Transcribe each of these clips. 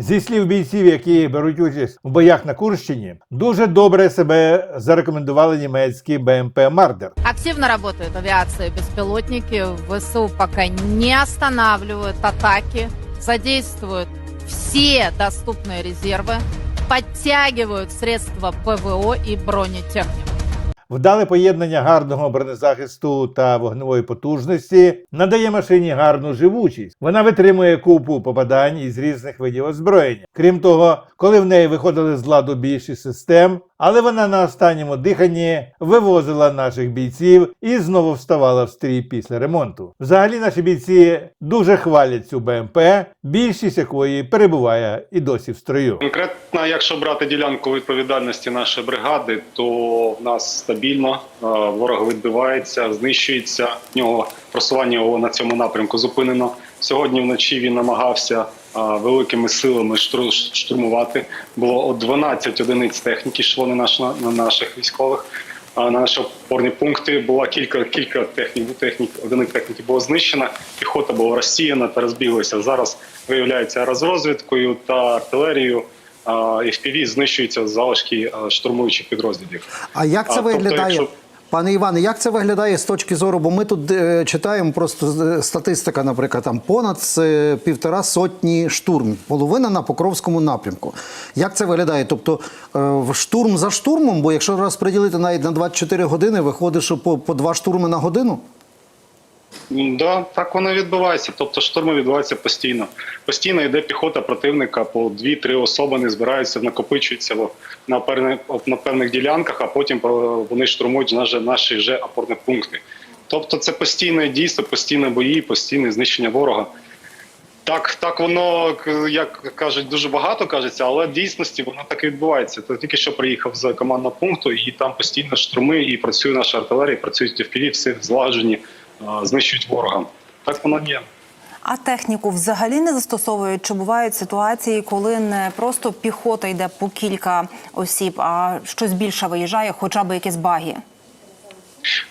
Зі слів бійців, які беруть участь у боях на Курщині, дуже добре себе зарекомендували німецькі БМП Мардер. Активно работают авиация и беспилотники. ВСУ пока не останавливают атаки, задействуют все доступные резервы, подтягивают средства ПВО и бронетехнику. Вдале поєднання гарного бронезахисту та вогневої потужності надає машині гарну живучість. Вона витримує купу попадань із різних видів озброєння. Крім того, коли в неї виходили з ладу більші систем, але вона на останньому диханні вивозила наших бійців і знову вставала в стрій після ремонту. Взагалі наші бійці дуже хвалять цю БМП, більшість якої перебуває і досі в строю. Конкретно, якщо брати ділянку відповідальності нашої бригади, то в нас стабільно е, ворог відбивається, знищується. В нього просування на цьому напрямку зупинено. Сьогодні вночі він намагався великими силами штурмувати. Було от 12 одиниць техніки, йшло на, наш, на наших військових. А на наші опорні пункти була кілька кілька технік, технік одиниць техніки було знищено, піхота була розсіяна та розбіглася. Зараз виявляється розвідкою та артилерією. а, FPV знищуються залишки штурмуючих підрозділів. А як це А, тобто, виглядає? якщо- Пане Іване, як це виглядає з точки зору? Бо ми тут е, читаємо просто е, статистика, наприклад, там понад е, півтора сотні штурмів, половина на Покровському напрямку. Як це виглядає? Тобто е, штурм за штурмом, бо якщо розподілити навіть на 24 години, виходить, що по, по два штурми на годину? Да, так воно відбувається. Тобто штурми відбуваються постійно. Постійно йде піхота противника по дві-три особи, не збираються, накопичуються на певних, на певних ділянках, а потім вони штурмують наші, наші вже опорні пункти. Тобто це постійне дійство, постійні бої, постійне знищення ворога. Так, так воно як кажуть, дуже багато кажеться, але в дійсності воно так і відбувається. То тільки що приїхав з командного пункту, і там постійно штурми, і працює наша артилерія, працюють FPV, всі злагоджені, знищують ворога. Так воно є. А техніку взагалі не застосовують? Чи бувають ситуації, коли не просто піхота йде по кілька осіб, а щось більше виїжджає, хоча б якісь баги?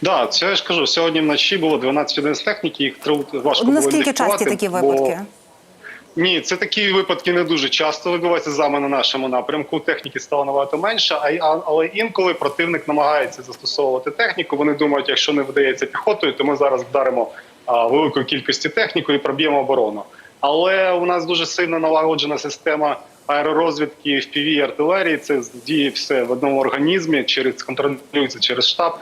Да, це я ж кажу. Сьогодні вночі було 12 одиниць техніки, їх важко було Наскільки часті такі бо- випадки? Ні, це такі випадки не дуже часто відбуваються саме на нашому напрямку. Техніки стало набагато менше, а, але інколи противник намагається застосовувати техніку. Вони думають, якщо не вдається піхотою, то ми зараз вдаримо а, великою кількістю техніку і проб'ємо оборону. Але у нас дуже сильно налагоджена система аеророзвідки FPV і артилерії. Це діє все в одному організмі, через контролюється через штаб.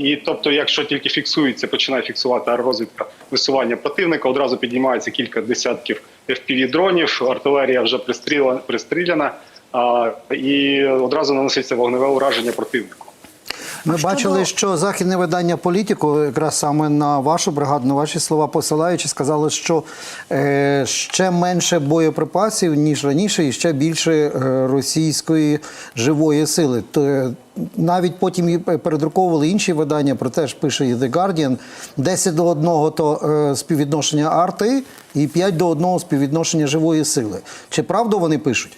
І тобто, якщо тільки фіксується, починає фіксувати аеророзвідка висування противника, одразу піднімається кілька десятків fpv дронів, артилерія вже пристріла, пристріляна, і одразу наноситься вогневе ураження противнику. Ми щодо- бачили, що західне видання політику, якраз саме на вашу бригаду, на ваші слова посилаючи, сказали, що е, ще менше боєприпасів, ніж раніше, і ще більше е, російської живої сили. То, е, навіть потім і передруковували інші видання, про те ж пише і The Guardian, 10 до 1 то е, співвідношення арти і 5 до 1 співвідношення живої сили. Чи правду вони пишуть?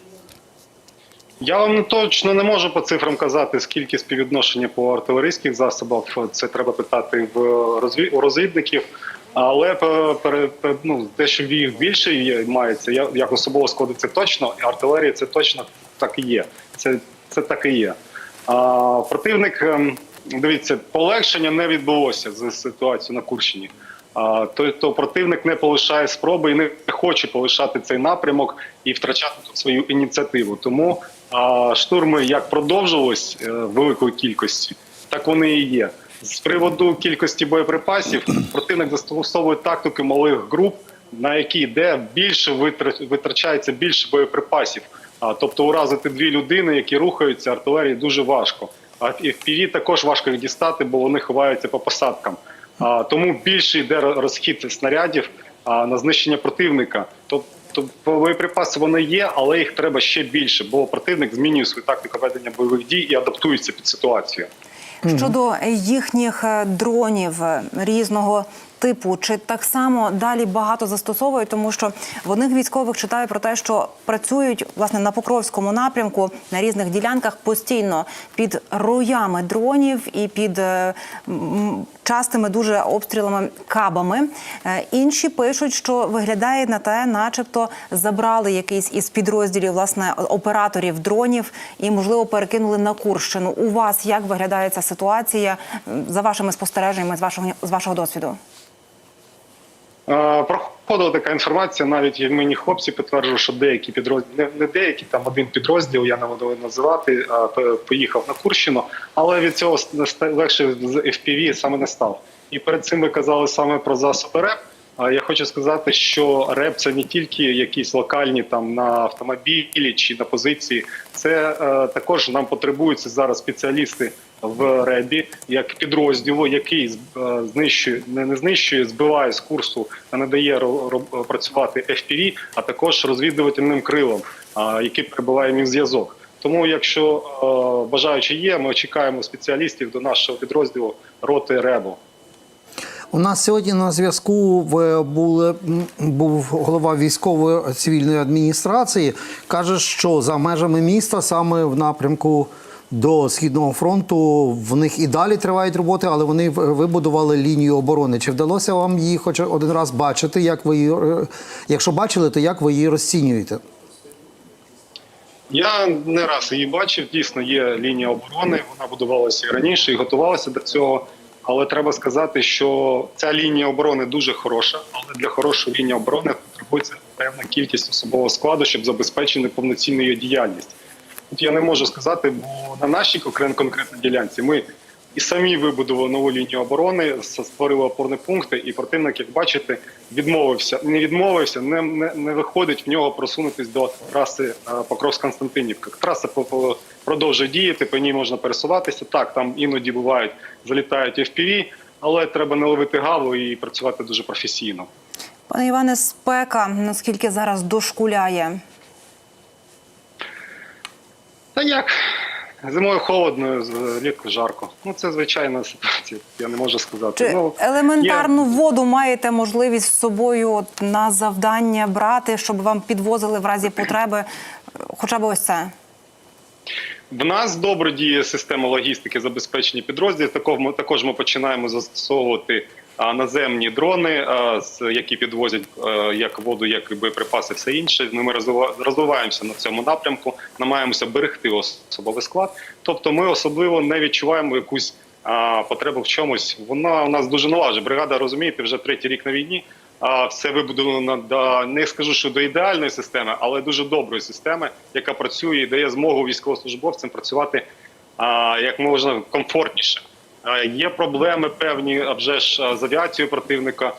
Я вам точно не можу по цифрам казати, скільки співвідношення по артилерійських засобах. Це треба питати в розві... у розвідників. Але пере- ну, те, що їх більше є, мається, я як особово складу, це точно, і артилерія це точно так і є. Це, це так і є. А, противник, ем, дивіться, полегшення не відбулося з ситуацією на Курщині. А, то, то противник не полишає спроби і не хоче полишати цей напрямок і втрачати тут свою ініціативу. Тому штурми як продовжувались е, великої кількості, так вони і є. З приводу кількості боєприпасів противник застосовує тактики малих груп, на які йде більше витра- витрачається більше боєприпасів. А, тобто уразити дві людини, які рухаються артилерії, дуже важко. А FPV також важко їх дістати, бо вони ховаються по посадкам. А, тому більше йде розхід снарядів а, на знищення противника. Тобто боєприпаси вони є, але їх треба ще більше, бо противник змінює свою тактику ведення бойових дій і адаптується під ситуацію. Щодо їхніх е, дронів е, різного типу, чи так само далі багато застосовують, тому що в одних військових читаю про те, що працюють власне на Покровському напрямку на різних ділянках постійно під роями дронів і під е, частими дуже обстрілами кабами. Е, Інші пишуть, що виглядає на те, начебто забрали якийсь із підрозділів власне операторів дронів і можливо перекинули на Курщину. У вас як виглядає ця ситуація за вашими спостереженнями з вашого з вашого досвіду? Е, Проходила така інформація, навіть і мені хлопці підтверджували, що деякі підрозділи, не, деякі, там один підрозділ, я не буду називати, а, поїхав на Курщину, але від цього легше з FPV саме не став. І перед цим ви казали саме про засоби РЕП. А я хочу сказати, що РЕП це не тільки якісь локальні там на автомобілі чи на позиції. Це е, також нам потребуються зараз спеціалісти в РЕБі як підрозділу, який е, знищує, не, знищує, збиває з курсу та не дає працювати FPV, а також розвідувальним крилом, який перебуває в зв'язок. Тому, якщо е, бажаючі є, ми чекаємо спеціалістів до нашого підрозділу роти РЕБу. У нас сьогодні на зв'язку в- був голова військової цивільної адміністрації. Каже, що за межами міста, саме в напрямку до східного фронту, в них і далі тривають роботи, але вони вибудували лінію оборони. Чи вдалося вам її хоч один раз бачити? Як ви її, е, якщо бачили, то як ви її розцінюєте? Я не раз її бачив. Дійсно, є лінія оборони. Вона будувалася і раніше і готувалася до цього. Але треба сказати, що ця лінія оборони дуже хороша, але для хорошої лінії оборони потребується певна кількість особового складу, щоб забезпечити повноцінну її діяльність. Тут я не можу сказати, бо на нашій конкрет- конкретній ділянці ми і самі вибудували нову лінію оборони, створили опорні пункти, і противник, як бачите, відмовився, не відмовився, не, не, не виходить в нього просунутись до траси е, Покровськ-Константинівка. Траса по- по- продовжує діяти, по ній можна пересуватися. Так, там іноді бувають, залітають FPV, але треба не ловити гаву і працювати дуже професійно. Пане Іване, спека наскільки зараз дошкуляє? Та як? Зимою холодно, влітку жарко. Ну це звичайна ситуація. Я не можу сказати. Чи ну, елементарну воду маєте можливість з собою от, на завдання брати, щоб вам підвозили в разі потреби? Хоча б ось це. В нас добре діє система логістики забезпечення підрозділів. Також ми також ми починаємо застосовувати наземні дрони, які підвозять як воду, як і боєприпаси, все інше. Ми розвиваємося на цьому напрямку, намагаємося берегти особовий склад. Тобто, ми особливо не відчуваємо якусь потребу в чомусь. Вона у нас дуже налажена. Бригада розумієте, вже третій рік на війні. А все вибудовано до не скажу, що до ідеальної системи, але дуже доброї системи, яка працює і дає змогу військовослужбовцям працювати як можна комфортніше. Є проблеми певні, а вже ж з авіацією противника.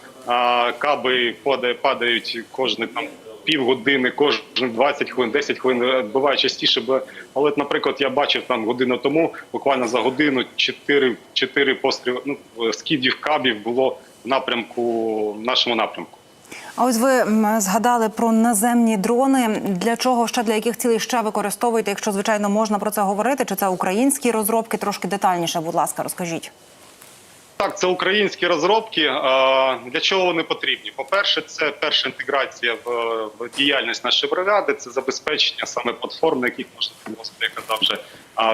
Каби падає, падають кожні там півгодини, кожні 20 хвилин, 10 хвилин. Е, Буває частіше, бо але, наприклад, я бачив там годину тому, буквально за годину 4, 4 постріли ну, скидів кабів було в напрямку в нашому напрямку. А ось ви згадали про наземні дрони. Для чого ще для яких цілей ще використовуєте? Якщо звичайно можна про це говорити, чи це українські розробки? Трошки детальніше, будь ласка, розкажіть. Так, це українські розробки. Для чого вони потрібні? По-перше, це перша інтеграція в, діяльність нашої бригади, це забезпечення саме платформ, на яких можна я казав вже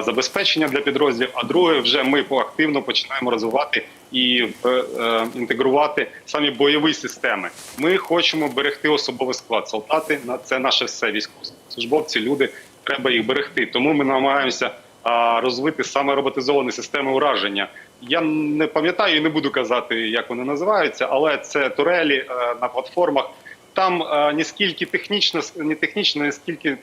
забезпечення для підрозділів. А друге, вже ми активно починаємо розвивати і е, е, інтегрувати самі бойові системи. Ми хочемо берегти особовий склад. Солдати на це наше все військовослужбовці, люди. Треба їх берегти. Тому ми намагаємося розвити саме роботизовані системи ураження. Я не пам'ятаю і не буду казати, як вони називаються, але це турелі е, на платформах. Там не скільки технічно, не технічно, не скільки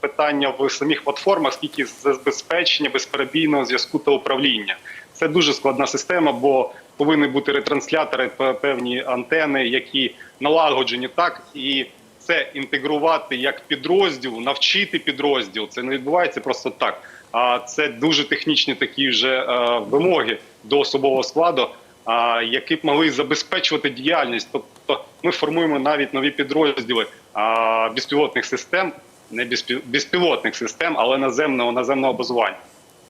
питання в самих платформах, скільки забезпечення безперебійного зв'язку та управління. Це дуже складна система, бо повинні бути ретранслятори, певні антени, які налагоджені так і це інтегрувати як підрозділ, навчити підрозділ. Це не відбувається просто так. А це дуже технічні такі вже е, вимоги до особового складу, а, які б могли забезпечувати діяльність. Тобто, ми формуємо навіть нові підрозділи а, безпілотних систем, не безпілотних систем, але наземного наземного базування.